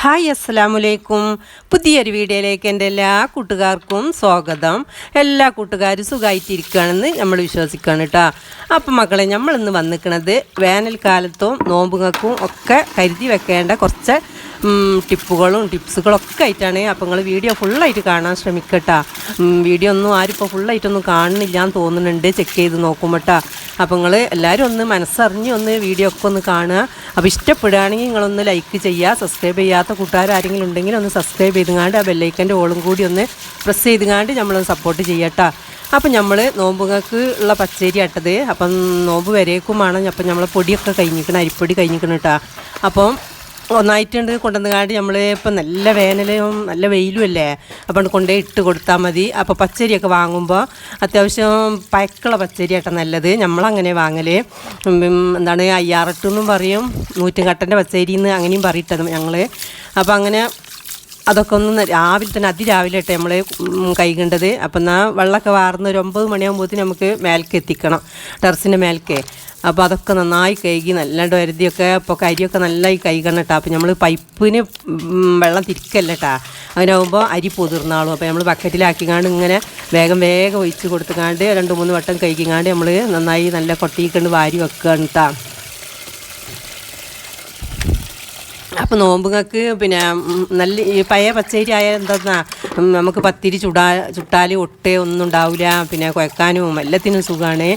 Hi അസ്സലാമലൈക്കും പുതിയൊരു വീഡിയോയിലേക്ക് എന്റെ എല്ലാ കൂട്ടുകാർക്കും സ്വാഗതം. എല്ലാ കൂട്ടുകാരും സുഖമായിട്ടിരിക്കുകയാണെന്ന് നമ്മൾ വിശ്വസിക്കുകയാണ് കേട്ടോ. അപ്പം മക്കളെ നമ്മളിന്ന് വന്നിരിക്കുന്നത് വേനൽക്കാലത്തും നോമ്പുകൾക്കും ഒക്കെ കരുതി വെക്കേണ്ട കുറച്ച് ടിപ്പുകളും ടിപ്സുകളൊക്കെ ആയിട്ടാണ് അപ്പോൾ നിങ്ങൾ വീഡിയോ ഫുള്ളായിട്ട് കാണാൻ ശ്രമിക്കട്ടാ. വീഡിയോ ഒന്നും ആരും ഇപ്പോൾ ഫുള്ളായിട്ടൊന്നും കാണുന്നില്ല എന്ന് തോന്നുന്നുണ്ട്. ചെക്ക് ചെയ്ത് നോക്കുമ്പോട്ടാ. അപ്പോൾ നിങ്ങൾ എല്ലാവരും ഒന്ന് മനസ്സറിഞ്ഞ് ഒന്ന് വീഡിയോ ഒക്കെ ഒന്ന് കാണുക. അപ്പോൾ ഇഷ്ടപ്പെടുകയാണെങ്കിൽ നിങ്ങളൊന്ന് ലൈക്ക് ചെയ്യുക. സബ്സ്ക്രൈബ് ചെയ്യാത്ത കൂട്ടുകാരെങ്കിലും ഉണ്ടെങ്കിൽ ഒന്ന് സബ്സ്ക്രൈബ് ചെയ്തുകൊണ്ട് ആ ബെല്ലൈക്കന്റെ ഓളും കൂടി ഒന്ന് പ്രസ് ചെയ്തുകൊണ്ട് നമ്മളൊന്ന് സപ്പോർട്ട് ചെയ്യട്ടാ. അപ്പം നമ്മൾ നോമ്പുകൾക്ക് ഉള്ള പച്ചരി അട്ടത് അപ്പം നോമ്പ് വരേക്കുമാണ്. അപ്പം നമ്മൾ പൊടിയൊക്കെ കഴിഞ്ഞിക്കണം അരിപ്പൊടി കഴിഞ്ഞിക്കണം കേട്ടോ അപ്പം ഒന്നായിട്ടുണ്ട് കൊണ്ടുവന്നുകാണ്ട് നമ്മൾ ഇപ്പം നല്ല വേനലും നല്ല വെയിലും അല്ലേ? അപ്പം കൊണ്ടേ ഇട്ട് കൊടുത്താൽ മതി. അപ്പോൾ പച്ചരിയൊക്കെ വാങ്ങുമ്പോൾ അത്യാവശ്യം പയക്കുള്ള പച്ചരി ആട്ടോ നല്ലത്. നമ്മളങ്ങനെ വാങ്ങൽ എന്താണ് അയ്യാറെട്ടെന്നും പറയും. നൂറ്റും കട്ടന്റെ പച്ചരി അങ്ങനെയും പറയിട്ടത് ഞങ്ങൾ അപ്പോൾ അങ്ങനെ അതൊക്കെ ഒന്ന് രാവിലെ തന്നെ അതിരാവിലെ ഇട്ട് നമ്മൾ കൈകണ്ടത് അപ്പം എന്നാൽ വെള്ളമൊക്കെ വാർന്ന് ഒരു ഒമ്പത് മണിയാകുമ്പോഴത്തേന് നമുക്ക് മേൽക്ക് എത്തിക്കണം. ടെറസിന്റെ മേൽക്ക്. അപ്പോൾ അതൊക്കെ നന്നായി കഴുകി നല്ലാണ്ട് വരുതിയൊക്കെ അപ്പോൾ കരിയൊക്കെ നല്ലതായി കഴുകണം കേട്ടോ അപ്പോൾ നമ്മൾ പൈപ്പിന് വെള്ളം തിരിക്കല്ല കേട്ടോ അങ്ങനെയാകുമ്പോൾ അരി പൊതിർന്നാളും. അപ്പോൾ നമ്മൾ ബക്കറ്റിലാക്കി ബക്കറ്റിലാക്കിക്കാണ്ട് ഇങ്ങനെ വേഗം വേഗം ഒഴിച്ച് കൊടുത്തുകാണ്ട് രണ്ട് മൂന്ന് വട്ടം കഴുകിക്കാണ്ട് നമ്മൾ നന്നായി നല്ല കൊട്ടിക്കൊണ്ട് വാരി വെക്കുകയാണ് കേട്ടോ അപ്പോൾ നോമ്പുങ്ങൾക്ക് പിന്നെ നല്ല ഈ പഴയ പച്ചരി ആയ എന്താ നമുക്ക് പത്തിരി ചുടാ ചുട്ടാൽ ഒട്ടേ ഒന്നും ഉണ്ടാവില്ല പിന്നെ കുഴക്കാനും എല്ലാത്തിനും സുഖമാണ്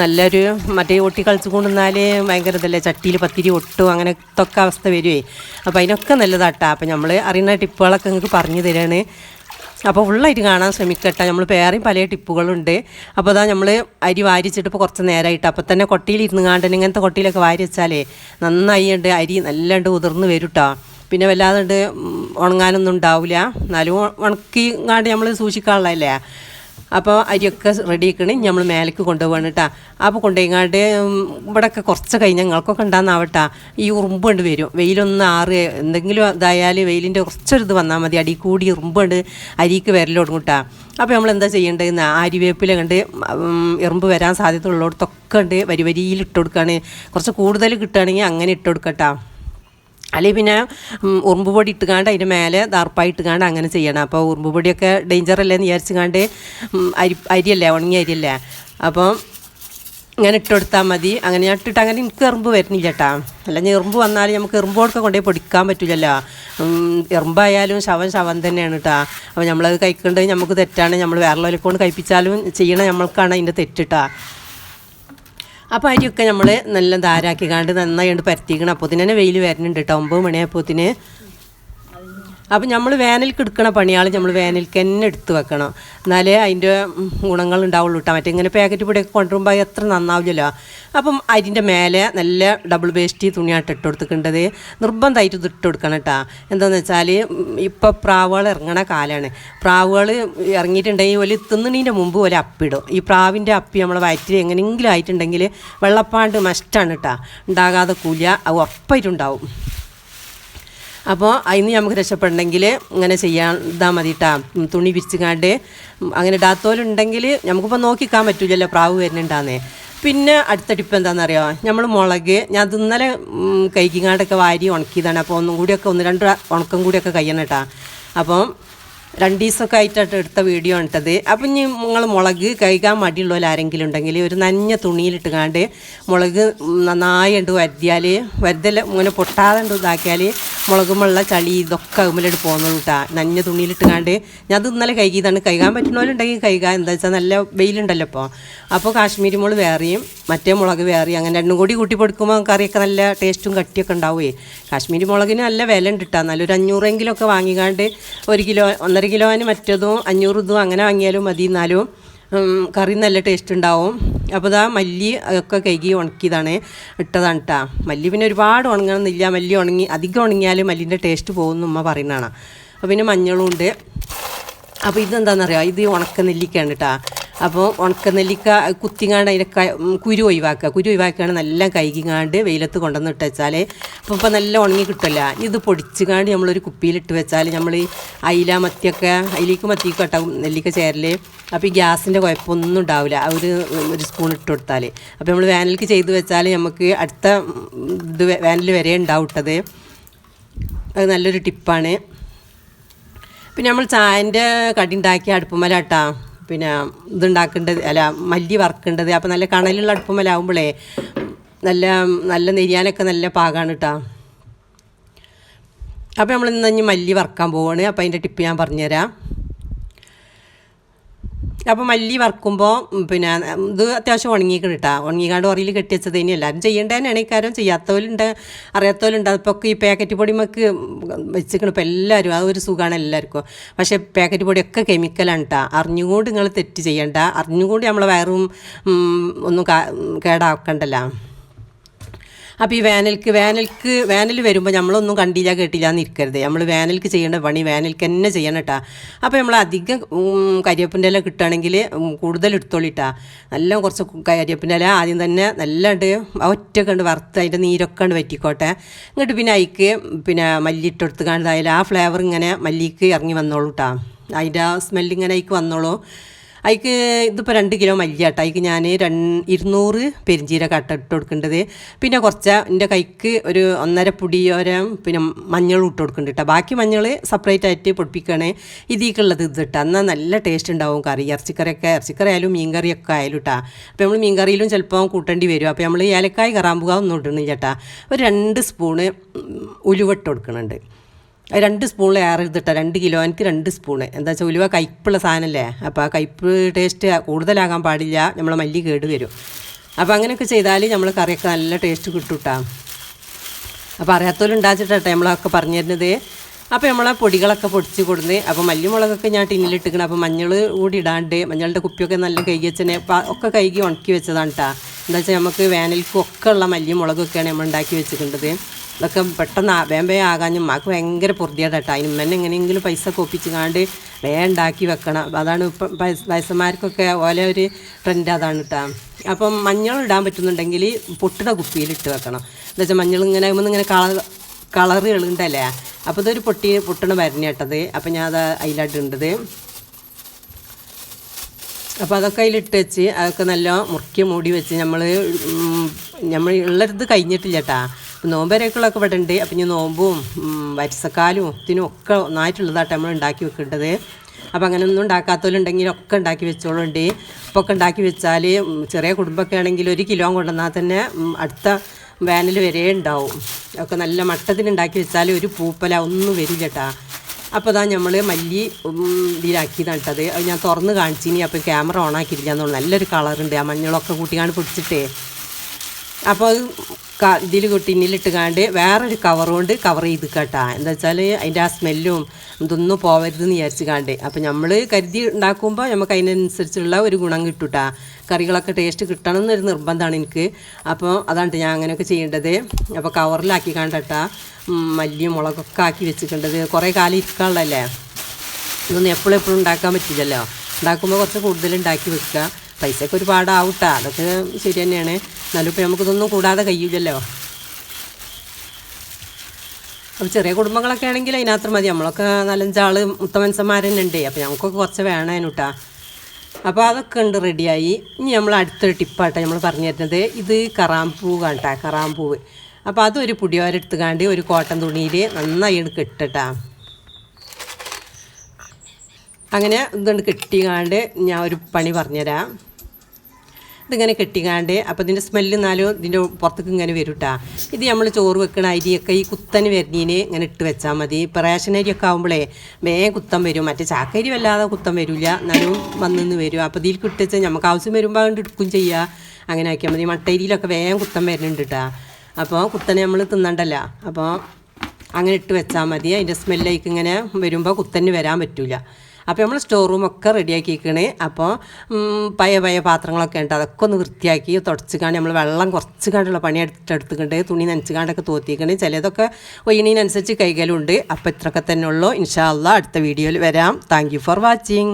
നല്ലൊരു മറ്റേ ഒട്ടി കളിച്ചു കൊണ്ടുവന്നാൽ ഭയങ്കര ഇതല്ലേ ചട്ടിയിൽ പത്തിരി ഒട്ടും അങ്ങനത്തെ ഒക്കെ അവസ്ഥ വരുവേ. അപ്പോൾ അതിനൊക്കെ നല്ലതാട്ടാ. അപ്പോൾ നമ്മൾ അറിയുന്ന ടിപ്പുകളൊക്കെ നിങ്ങൾക്ക് പറഞ്ഞു തരാണ്. അപ്പോൾ ഫുള്ളായിട്ട് കാണാൻ ശ്രമിക്കട്ടെ. നമ്മൾ വേറെയും പല ടിപ്പുകളുണ്ട്. അപ്പോൾ അതാ നമ്മൾ അരി വാരിച്ചിട്ട് ഇപ്പോൾ കുറച്ച് നേരമായിട്ട് അപ്പോൾ തന്നെ കൊട്ടിയിൽ ഇരുന്ന് കാണ്ടൻ ഇങ്ങനത്തെ കൊട്ടിയിലൊക്കെ വാരി വെച്ചാലേ നന്നായി ഉണ്ട് അരി നല്ലണ്ട് ഉതിർന്ന് വരും പിന്നെ വല്ലാതെ ഉണങ്ങാനൊന്നും ഉണ്ടാവില്ല എന്നാലും ഉണക്കി കാണ്ട് നമ്മൾ സൂക്ഷിക്കാനുള്ളതല്ലേ? അപ്പോൾ അരിയൊക്കെ റെഡി ആക്കണേ. നമ്മൾ മേലേക്ക് കൊണ്ടുപോകണം കേട്ടോ അപ്പോൾ കൊണ്ടുപോയിങ്ങാണ്ട് ഇവിടെയൊക്കെ കുറച്ച് കഴിഞ്ഞ് ഞങ്ങൾക്കൊക്കെ ഉണ്ടാകുന്നാവട്ടെ ഈ ഉറുമ്പ് കൊണ്ട് വരും. വെയിലൊന്ന് ആറ് എന്തെങ്കിലും ഇതായാൽ വെയിലിന്റെ കുറച്ചൊരു ഇത് വന്നാൽ മതി. അടി കൂടി ഉറുമ്പ് കൊണ്ട് അരിക്ക് വരൽ തുടങ്ങൂട്ടാ അപ്പോൾ നമ്മൾ എന്താ ചെയ്യേണ്ടതെന്ന് ആര്യവേപ്പില കണ്ട് ഇറുമ്പ് വരാൻ സാധ്യത ഉള്ളിടത്തൊക്കെ ഉണ്ട് വരി വരിയിൽ ഇട്ട് കൊടുക്കുകയാണ് കുറച്ച് കൂടുതൽ കിട്ടുകയാണെങ്കിൽ അങ്ങനെ ഇട്ട് കൊടുക്കട്ടോ. അല്ലെങ്കിൽ പിന്നെ ഉറുമ്പ് പൊടി ഇട്ടുകാണ്ട് അതിന്റെ മേലെ ദാർപ്പായി ഇട്ടുകാണ്ട് അങ്ങനെ ചെയ്യണം. അപ്പോൾ ഉറുമ്പ് പൊടിയൊക്കെ ഡേഞ്ചർ അല്ലേ എന്ന് വിചാരിച്ചുകാണ്ട് അരി അരിയല്ലേ ഉണങ്ങിയ അരിയല്ലേ? അപ്പം ഇങ്ങനെ ഇട്ട് കൊടുത്താൽ മതി. അങ്ങനെ ഞാൻ ഇട്ടിട്ട് അങ്ങനെ എനിക്ക് എറുമ്പ് വരുന്നില്ല കേട്ടാ അല്ലെങ്കിൽ എറുമ്പ് വന്നാൽ നമുക്ക് എറുമ്പോടൊക്കെ കൊണ്ടുപോയി പൊടിക്കാൻ പറ്റില്ലല്ലോ എറുമ്പായാലും ശവൻ ശവൻ തന്നെയാണ് കേട്ടാ അപ്പോൾ നമ്മളത് കഴിക്കേണ്ടത് നമുക്ക് തെറ്റാണ്. നമ്മൾ വേറെ കൊണ്ട് കഴിപ്പിച്ചാലും ചെയ്യണ നമ്മൾക്കാണ് അതിന്റെ തെറ്റിട്ടാ. അപ്പോൾ അരിയൊക്കെ നമ്മൾ നല്ല ധാരാക്കി കാണ്ട് നന്നായി കണ്ട് പരത്തിക്കണം. അപ്പോൾ തന്നെ വെയിൽ വരുന്നുണ്ട് കേട്ടോ ഒമ്പത് മണിയായപ്പോത്തിന് അപ്പം നമ്മൾ വേനൽക്ക് എടുക്കണ പണിയാൾ നമ്മൾ വേനൽക്ക് തന്നെ എടുത്ത് വെക്കണം. എന്നാലേ അതിന്റെ ഗുണങ്ങൾ ഉണ്ടാവുള്ളൂ കേട്ടോ മറ്റേ ഇങ്ങനെ പാക്കറ്റ് പൊടിയൊക്കെ കൊണ്ടുവരുമ്പോൾ എത്ര നന്നാവില്ലല്ലോ. അപ്പം അതിന്റെ മേലെ നല്ല ഡബിൾ വേസ്റ്റ് തുണിയായിട്ട് ഇട്ട് കൊടുത്തിട്ടുണ്ടത് നിർബന്ധമായിട്ട് ഇത് ഇട്ട് കൊടുക്കണം കേട്ടോ എന്താണെന്ന് വെച്ചാൽ ഇപ്പോൾ പ്രാവുകൾ ഇറങ്ങണ കാലമാണ് പ്രാവുകൾ ഇറങ്ങിയിട്ടുണ്ടെങ്കിൽ ഒരു തിന്നണീന്റെ മുമ്പ് ഒരു അപ്പിടും. ഈ പ്രാവിന്റെ അപ്പി നമ്മൾ വയറ്റിൽ എങ്ങനെയെങ്കിലും ആയിട്ടുണ്ടെങ്കിൽ വെള്ളപ്പാണ്ട് മസ്റ്റാണ് കേട്ടോ ഉണ്ടാകാതെ കൂല അത് ഉറപ്പായിട്ടുണ്ടാവും അപ്പോൾ അതിന് നമുക്ക് രക്ഷപ്പെടണമെങ്കിൽ ഇങ്ങനെ ചെയ്യാൻ ഇതാ മതി തുണി വിരിച്ചുകാണ്ട് അങ്ങനെ ഇടാത്തോലുണ്ടെങ്കിൽ നമുക്കിപ്പോൾ നോക്കിക്കാൻ പറ്റൂലല്ലോ പ്രാവ് വരുന്നുണ്ടാന്നേ. പിന്നെ അടുത്ത ടിപ്പ് എന്താണെന്നറിയോ നമ്മൾ മുളക് ഞാൻ ഇന്നലെ കൈക്കിങ്ങാണ്ടൊക്കെ വാരി ഉണക്കിയതാണ് അപ്പോൾ ഒന്നും കൂടിയൊക്കെ ഒന്ന് രണ്ട് ഉണക്കം കൂടിയൊക്കെ കഴിയണം കേട്ടാ അപ്പം രണ്ട് ദിവസമൊക്കെ ആയിട്ടാണ് എടുത്ത വീഡിയോ ഇട്ടത് അപ്പം ഇനി നിങ്ങൾ മുളക് കഴുകാൻ മടിയുള്ളവർ ആരെങ്കിലും ഉണ്ടെങ്കിൽ ഒരു നനഞ്ഞ തുണിയിലിട്ട് കാണ്ട് മുളക് നന്നായി ഉണ്ട് വരുത്തിയാൽ വരുതല്ല ഇങ്ങനെ പൊട്ടാതെ ഉണ്ട് ഇതാക്കിയാൽ മുളകുമുള്ള ചളി ഇതൊക്കെ ഉമ്മിലിട്ട് പോകുന്നത് കേട്ടാ നഞ്ഞ തുണിയിലിട്ടുകാണ്ട് ഞാൻ അത് ഇന്നലെ കഴുകിയതാണ്. കഴുകാൻ പറ്റുന്നവരുണ്ടെങ്കിൽ കഴുകാൻ എന്താ വെച്ചാൽ നല്ല വെയിലുണ്ടല്ലോ ഇപ്പോൾ അപ്പോൾ കാശ്മീരി മുളക് വേറെയും മറ്റേ മുളക് വേറെയും അങ്ങനെ രണ്ടും കൂടി കൂട്ടി പൊടിക്കുമ്പോൾ കറിയൊക്കെ നല്ല ടേസ്റ്റും കട്ടിയൊക്കെ ഉണ്ടാവുമേ കാശ്മീരി മുളകിന് നല്ല വില ഉണ്ട് കേട്ടോ നല്ലൊരു അഞ്ഞൂറെങ്കിലും ഒക്കെ വാങ്ങിക്കാണ്ട് ഒരു കിലോ ഒന്നര കിലോന് മറ്റതും അഞ്ഞൂറ് ഇതും അങ്ങനെ വാങ്ങിയാലും മതി എന്നാലും കറി നല്ല ടേസ്റ്റ് ഉണ്ടാവും. അപ്പോൾ ഇതാ മല്ലി ഒക്കെ കഴുകി ഉണക്കിയതാണ്. ഇട്ടതാണ് കേട്ടോ മല്ലി പിന്നെ ഒരുപാട് ഉണങ്ങണമെന്നില്ല മല്ലി ഉണങ്ങി അധികം ഉണങ്ങിയാൽ മല്ലിന്റെ ടേസ്റ്റ് പോകുമെന്ന് ഉമ്മ പറയുന്നതാണ്. അപ്പോൾ പിന്നെ മഞ്ഞളും ഉണ്ട്. അപ്പോൾ ഇതെന്താണെന്നറിയാം ഇത് ഉണക്ക നെല്ലിക്കയാണ് കേട്ടോ അപ്പോൾ ഉണക്ക നെല്ലിക്ക കുത്തിങ്ങാണ്ട് അതിന്റെ കുരു ഒഴിവാക്കുക. കുരു ഒഴിവാക്കുകയാണ് നല്ല കൈകിങ്ങാണ്ട് വെയിലത്ത് കൊണ്ടുവന്ന് ഇട്ട് വെച്ചാൽ അപ്പോൾ ഇപ്പോൾ നല്ല ഉണങ്ങി കിട്ടില്ല ഇത് പൊടിച്ചുകാണ്ട് നമ്മളൊരു കുപ്പിയിലിട്ട് വെച്ചാൽ നമ്മൾ അയില മത്തിയൊക്കെ അയിലേക്ക് മത്തിയൊക്കെ ഇട്ടാവും നെല്ലിക്ക ചേരൽ. അപ്പോൾ ഈ ഗ്യാസിന്റെ കുഴപ്പമൊന്നും ഉണ്ടാവില്ല. ആ ഒരു ഒരു സ്പൂൺ ഇട്ട് കൊടുത്താൽ. അപ്പോൾ നമ്മൾ വേനലിക്ക് ചെയ്ത് വെച്ചാൽ നമുക്ക് അടുത്ത ഇത് വേനൽ വരെ ഉണ്ടാവിട്ടത് അത് നല്ലൊരു ടിപ്പാണ്. പിന്നെ നമ്മൾ ചായന്റെ കടി ഉണ്ടാക്കിയ അടുപ്പുമലാട്ടാ പിന്നെ ഇതുണ്ടാക്കേണ്ടത് അല്ല മല്ലി വറക്കേണ്ടത്. അപ്പോൾ നല്ല കണലുള്ള അടുപ്പുമലാവുമ്പോഴേ നല്ല നല്ല നെരിയാനൊക്കെ നല്ല പാകമാണ് കേട്ടോ അപ്പോൾ നമ്മൾ ഇന്ന് ഇനി മല്ലി വറക്കാൻ പോവാണ്. അപ്പോൾ അതിന്റെ ടിപ്പ് ഞാൻ പറഞ്ഞുതരാം. അപ്പോൾ മല്ലി വറക്കുമ്പോൾ പിന്നെ ഇത് അത്യാവശ്യം ഉണങ്ങിക്കണം കേട്ടോ ഉണങ്ങിക്കാണ്ട് ഉറയിൽ കെട്ടി വെച്ചത് ഇനി എല്ലാവരും ചെയ്യേണ്ടതന്നെയാണ് ഇക്കാര്യം ചെയ്യാത്തവരുണ്ട് അറിയാത്തവരുണ്ട്. അതിപ്പോൾ ഈ പാക്കറ്റ് പൊടി നമുക്ക് വെച്ചിരിക്കണം ഇപ്പോൾ എല്ലാവരും ആ ഒരു സുഖമാണ് എല്ലാവർക്കും പക്ഷേ പാക്കറ്റ് പൊടിയൊക്കെ കെമിക്കലാണ് കേട്ടോ അറിഞ്ഞുകൊണ്ട് നിങ്ങൾ തെറ്റ് ചെയ്യണ്ട. അറിഞ്ഞുകൊണ്ട് നമ്മളെ വയറും ഒന്നും കേടാക്കണ്ടല്ലോ. അപ്പോൾ ഈ വേനൽക്ക് വേനൽക്ക് വേനൽ വരുമ്പോൾ നമ്മളൊന്നും കണ്ടില്ല കേട്ടില്ല എന്ന് ഇരിക്കരുത് നമ്മൾ വേനൽക്ക് ചെയ്യേണ്ട പണി വേനൽക്ക് തന്നെ ചെയ്യണം അപ്പോൾ നമ്മൾ അധികം കരിയപ്പിന്റെ ഇല കിട്ടുകയാണെങ്കിൽ കൂടുതൽ എടുത്തോളിട്ടാ നല്ല കുറച്ച് കരിയപ്പിന്റെ ഇല ആദ്യം തന്നെ നല്ലണ്ട് ഒറ്റ കണ്ട് വറുത്ത് അതിന്റെ നീരൊക്കെ ഉണ്ട് വറ്റിക്കോട്ടെ. എന്നിട്ട് പിന്നെ അതിക്ക് പിന്നെ മല്ലി ഇട്ടെടുത്ത് കാണുന്നതായാലും ആ ഫ്ലേവർ ഇങ്ങനെ മല്ലിക്ക് ഇറങ്ങി വന്നോളൂ കേട്ടോ അതിന്റെ ആ സ്മെല്ലിങ്ങനെ അതിക്ക് വന്നോളൂ. അതിക്ക് ഇതിപ്പോൾ രണ്ട് കിലോ മല്ലി കേട്ടോ അതിക്ക് ഞാൻ രൺ ഇരുന്നൂറ് പെരിഞ്ചീരക കട്ട ഇട്ട് കൊടുക്കേണ്ടത്. പിന്നെ കുറച്ച് എന്റെ കൈക്ക് ഒരു ഒന്നര പൊടിയോരം പിന്നെ മഞ്ഞൾ ഇട്ട് കൊടുക്കുന്നുണ്ട് ബാക്കി മഞ്ഞൾ സെപ്പറേറ്റ് ആയിട്ട് പൊടിപ്പിക്കണേ. ഇതിക്കുള്ളത് ഇത് ഇട്ടാൽ എന്നാൽ നല്ല ടേസ്റ്റ് ഉണ്ടാവും കറി. ഇറച്ചിക്കറിയൊക്കെ ഇറച്ചിക്കറി ആയാലും മീൻ കറിയൊക്കെ ആയാലും കേട്ടോ അപ്പോൾ നമ്മൾ മീൻ കറിയിലും ചിലപ്പോൾ കൂട്ടേണ്ടി വരും. അപ്പോൾ നമ്മൾ ഏലക്കായ് കറാമ്പുക ഒന്നും ഇടണില്ല കേട്ടോ ഒരു രണ്ട് സ്പൂണ് ഉലുവട്ട് കൊടുക്കുന്നുണ്ട് അത് രണ്ട് സ്പൂണിൽ ഏറെ എടുത്തിട്ട രണ്ട് കിലോ എനിക്ക് രണ്ട് സ്പൂണ്. എന്താ വെച്ചാൽ ഉലുവ കയ്പുള്ള സാധനമല്ലേ അപ്പോൾ ആ കയ്പ് ടേസ്റ്റ് കൂടുതലാകാൻ പാടില്ല. നമ്മൾ മല്ലി കേട് വരും. അപ്പോൾ അങ്ങനെയൊക്കെ ചെയ്താൽ നമ്മൾ കറിയൊക്കെ നല്ല ടേസ്റ്റ് കിട്ടും കേട്ടോ അപ്പോൾ അറിയാത്തവരും ഉണ്ടാച്ചിട്ടെ നമ്മളൊക്കെ പറഞ്ഞു തരുന്നത്. അപ്പോൾ നമ്മളെ പൊടികളൊക്കെ പൊടിച്ച് കൊടുന്ന് അപ്പോൾ മല്ലിമുളകൊക്കെ ഞാൻ ടിന്നിലിട്ടിക്കണം അപ്പോൾ മഞ്ഞൾ കൂടി ഇടാണ്ട് മഞ്ഞളുടെ കുപ്പിയൊക്കെ നല്ല കൈ വെച്ചനെ ഒക്കെ കൈകി ഉണക്കി വെച്ചതാണ് കേട്ടോ എന്താ വെച്ചാൽ നമുക്ക് വേനൽക്കും ഒക്കെ ഉള്ള മല്ലിമുളകൊക്കെയാണ് നമ്മൾ ഉണ്ടാക്കി വെച്ചിട്ടുണ്ടത് ഇതൊക്കെ പെട്ടെന്ന് വേം വേം ആകാനും മാക്ക് ഭയങ്കര പൊറുതിയാണ് കേട്ടോ. അതിന് ഉമ്മനെ എങ്ങനെയെങ്കിലും പൈസ കൊപ്പിച്ചുകാണ്ട് വേഗം ഉണ്ടാക്കി വെക്കണം. അതാണ് ഇപ്പം വയസ് വയസ്സന്മാർക്കൊക്കെ ഓലെ ഒരു ട്രെൻഡ് അതാണ് കേട്ടോ. അപ്പം മഞ്ഞൾ ഇടാൻ പറ്റുന്നുണ്ടെങ്കിൽ പൊട്ടുന്ന കുപ്പിയിലിട്ട് വെക്കണം. എന്താ വെച്ചാൽ മഞ്ഞൾ ഇങ്ങനെ ഇങ്ങനെ കളർ കളറ് ഉണ്ടല്ലേ അപ്പോൾ ഇതൊരു പൊട്ടി പൊട്ടണ വരണ കേട്ടത് അപ്പം ഞാൻ അത് അതിലായിട്ടുണ്ടത് അപ്പോൾ അതൊക്കെ അതിലിട്ട് വെച്ച് അതൊക്കെ നല്ല മുറുക്കി മൂടി വെച്ച് നമ്മൾ നമ്മൾ ഉള്ളത് കഴിഞ്ഞിട്ടില്ല കേട്ടാ. നോമ്പരക്കുള്ളതൊക്കെ ഇവിടെ ഉണ്ട് അപ്പം ഇനി നോമ്പും വരിസക്കാലും ഇതിനും ഒക്കെ ഒന്നായിട്ടുള്ളതാട്ടോ നമ്മൾ ഉണ്ടാക്കി വെക്കേണ്ടത്. അപ്പം അങ്ങനെ ഒന്നും ഉണ്ടാക്കാത്തവരുണ്ടെങ്കിൽ ഒക്കെ ഉണ്ടാക്കി വെച്ചോളുണ്ട്. ഇപ്പോൾ ഒക്കെ ഉണ്ടാക്കി വെച്ചാൽ ചെറിയ കുടുംബമൊക്കെ ആണെങ്കിൽ ഒരു കിലോ കൊണ്ടുവന്നാൽ തന്നെ അടുത്ത വേനൽ വരെ ഉണ്ടാവും. ഒക്കെ നല്ല മട്ടത്തിന് ഉണ്ടാക്കി വെച്ചാൽ ഒരു പൂപ്പല ഒന്നും വരില്ല കേട്ടാ അപ്പോൾ അതാ നമ്മൾ മല്ലി ഇതിലാക്കി നട്ടത് അത് ഞാൻ തുറന്ന് കാണിച്ചിനി. അപ്പോൾ ക്യാമറ ഓൺ ആക്കിയിരിക്കാന്നുള്ളൂ നല്ലൊരു കളറുണ്ട്. ആ മഞ്ഞളൊക്കെ കൂട്ടിയാണ് പിടിച്ചിട്ടേ. അപ്പോൾ അത് ഇതിൽ ടിന്നിലിട്ട് കാണ്ട് വേറൊരു കവർ കൊണ്ട് കവർ ചെയ്ത് കേട്ടാ എന്താ വെച്ചാൽ അതിന്റെ ആ സ്മെല്ലും ഇതൊന്നും പോവരുതെന്ന് വിചാരിച്ച് കാണ്ട് അപ്പോൾ നമ്മൾ കരുതി ഉണ്ടാക്കുമ്പോൾ നമുക്ക് അതിനനുസരിച്ചുള്ള ഒരു ഗുണം കിട്ടൂട്ടാ. കറികളൊക്കെ ടേസ്റ്റ് കിട്ടണം എന്നൊരു നിർബന്ധമാണ് എനിക്ക്. അപ്പോൾ അതാണ് ഞാൻ അങ്ങനെയൊക്കെ ചെയ്യേണ്ടത്. അപ്പോൾ കവറിലാക്കി കണ്ടട്ടാ മല്ലിയും മുളകൊക്കെ ആക്കി വെച്ചിട്ടുണ്ടത് കുറേ കാലം ഇരിക്കാനുള്ളതല്ലേ? ഇതൊന്നും എപ്പോഴും എപ്പോഴും ഉണ്ടാക്കാൻ പറ്റില്ലല്ലോ. ഉണ്ടാക്കുമ്പോൾ കുറച്ച് കൂടുതൽ ഉണ്ടാക്കി വെക്കുക. പൈസയൊക്കെ ഒരുപാട് ആവട്ടാ അതൊക്കെ ശരി തന്നെയാണ്. എന്നാലും ഇപ്പോൾ നമുക്കിതൊന്നും കൂടാതെ കഴിയില്ലല്ലോ അപ്പോൾ ചെറിയ കുടുംബങ്ങളൊക്കെ ആണെങ്കിൽ അതിനകത്ത് മതി. നമ്മളൊക്കെ നാലഞ്ചാൾ മുത്തമൻസന്മാർ തന്നെ ഉണ്ട് അപ്പോൾ ഞങ്ങൾക്കൊക്കെ കുറച്ച് വേണേനു കേട്ടാ അപ്പോൾ അതൊക്കെ ഉണ്ട് റെഡിയായി. ഇനി നമ്മൾ അടുത്തൊരു ടിപ്പാട്ടെ നമ്മൾ പറഞ്ഞു തരുന്നത്. ഇത് കറാമ്പൂ കാട്ടാ കറാമ്പൂവ് അപ്പോൾ അതൊരു പുടിയോരെടുത്തുകാണ്ട് ഒരു കോട്ടൻ തുണിയിൽ നന്നായി കെട്ടിട്ടാ. അങ്ങനെ ഇതുകൊണ്ട് കെട്ടിക്കാണ്ട് ഞാൻ ഒരു പണി പറഞ്ഞുതരാം. ഇതിങ്ങനെ കെട്ടിക്കാണ്ട് അപ്പോൾ ഇതിന്റെ സ്മെല്ല് എന്നാലും ഇതിന്റെ പുറത്തേക്ക് ഇങ്ങനെ വരും കേട്ടോ ഇത് നമ്മൾ ചോറ് വെക്കണ അരിയൊക്കെ ഈ കുത്തന് വരുന്നതിന് ഇങ്ങനെ ഇട്ട് വെച്ചാൽ മതി. ഇപ്പം റേഷൻ അരിയൊക്കെ ആകുമ്പോഴേ വേഗം കുത്തം വരും. മറ്റേ ചാക്കരി വല്ലാതെ കുത്തം വരില്ല എന്നാലും വന്നിന്ന് വരും. അപ്പോൾ ഇതിൽ കിട്ടിച്ച് നമുക്ക് ആവശ്യം വരുമ്പോൾ അതുകൊണ്ട് എടുക്കും ചെയ്യുക അങ്ങനെ ആക്കിയാൽ മതി. മട്ടരിയിലൊക്കെ വേഗം കുത്തം വരുന്നുണ്ട് കേട്ടോ അപ്പോൾ കുത്തനെ നമ്മൾ തിന്നണ്ടല്ല. അപ്പോൾ അങ്ങനെ ഇട്ട് വെച്ചാൽ മതി. അതിന്റെ സ്മെല്ലേക്ക് ഇങ്ങനെ വരുമ്പോൾ കുത്തന് വരാൻ പറ്റില്ല അപ്പോൾ നമ്മൾ സ്റ്റോർ റൂമൊക്കെ റെഡിയാക്കിയിരിക്കണേ അപ്പോൾ പയ പയ പാത്രങ്ങളൊക്കെ ഉണ്ട്. അതൊക്കെ ഒന്ന് വൃത്തിയാക്കി തുടച്ച് കാണി നമ്മൾ വെള്ളം കുറച്ച് കാണുള്ള പണി എടുത്തെടുത്തുകൊണ്ട് തുണി നനച്ച് കാണ്ടൊക്കെ തോത്തിക്കണേ ചിലതൊക്കെ ഒയ്യണീനനുസരിച്ച് കൈകലുണ്ട്. അപ്പോൾ ഇത്രയൊക്കെ തന്നെ ഉള്ളൂ. ഇൻഷാ അള്ളാ അടുത്ത വീഡിയോയിൽ വരാം. Thank for watching